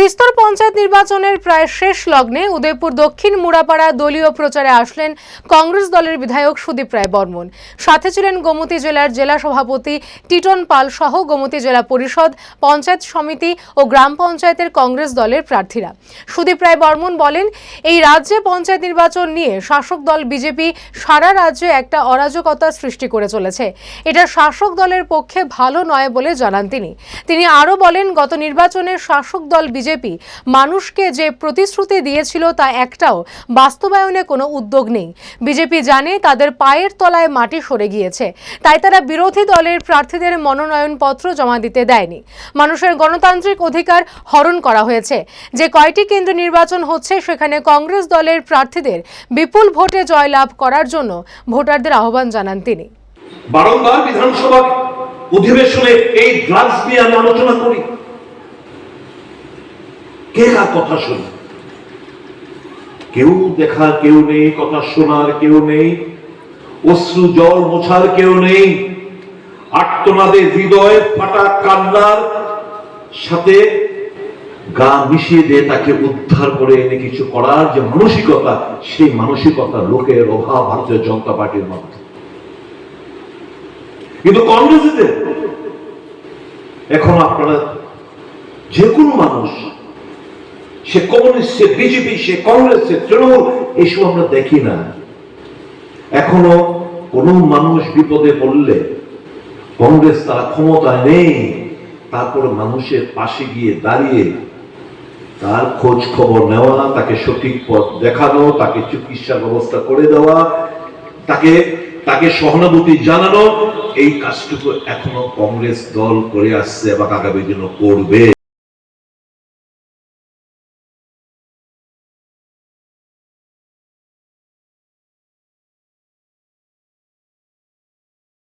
ত্রিস্তর পঞ্চায়েত নির্বাচনের প্রায় শেষ লগ্নে উদয়পুর দক্ষিণ মুড়াপাড়া দলীয় প্রচারে আসলেন কংগ্রেস দলের বিধায়ক সুদীপ রায় বর্মন। সাথে ছিলেন গোমতী জেলার জেলা সভাপতি টিটন পাল সহ গোমতী জেলা পরিষদ, পঞ্চায়েত সমিতি ও গ্রাম পঞ্চায়েতের কংগ্রেস দলের প্রার্থীরা। সুদীপ রায় বর্মন বলেন, এই রাজ্যে পঞ্চায়েত নির্বাচন নিয়ে শাসক দল বিজেপি সারা রাজ্যে একটা অরাজকতা সৃষ্টি করে চলেছে। এটা শাসক দলের পক্ষে ভালো নয় বলে জানান তিনি। তিনি আরও বলেন, গত নির্বাচনে শাসক দল বিজেপি মানুষকে যে প্রতিশ্রুতি দিয়েছিল তা একটাও, বাস্তবায়নে কোনো উদ্যোগ নেই। বিজেপি জানে তাদের পায়ের তলায় মাটি সরে গিয়েছে। তাই তারা বিরোধী দলের প্রার্থীদের মনোনয়নপত্র জমা দিতে দেয়নি। মানুষের গণতান্ত্রিক অধিকার হরণ করা হয়েছে। যে কয়টি কেন্দ্র নির্বাচন হচ্ছে, সেখানে কংগ্রেস দলের প্রার্থীদের বিপুল ভোটে জয়লাভ করার জন্য ভোটারদের আহ্বান জানান তিনি। বারংবার বিধানসভা অধিবেশনে এই ড্রাগস নিয়ে আমি আলোচনা করি। কে কথা শুনে। কেউ দেখার কেউ নেই, কথা শোনার কেউ নেই, অশ্রু জল মোছার কেউ নেই, আর্তনাদে হৃদয় ফাটা কান্নার সাথে গা মিশিয়ে দিয়ে তাকে উদ্ধার করে এনে কিছু করার যে মানসিকতা, সেই মানসিকতা লোকের অভাব ভারতীয় জনতা পার্টির মধ্যে। কিন্তু কংগ্রেসীদের এখন আপনারা যে কোনো মানুষ সে কমিউনিস্ট, সে বিজেপি, সে কংগ্রেস, সে তৃণমূল এইসব আমরা দেখি না। এখনও কোন মানুষ বিপদে পড়লে কংগ্রেস তারা ক্ষমতায় নেই, তারপর মানুষের পাশে গিয়ে দাঁড়িয়ে তার খোঁজ খবর নেওয়া, তাকে সঠিক পথ দেখানো, তাকে চিকিৎসা ব্যবস্থা করে দেওয়া, তাকে তাকে সহানুভূতি জানানো, এই কাজটুকু এখনও কংগ্রেস দল করে আসছে এবং আগামী দিনও করবে।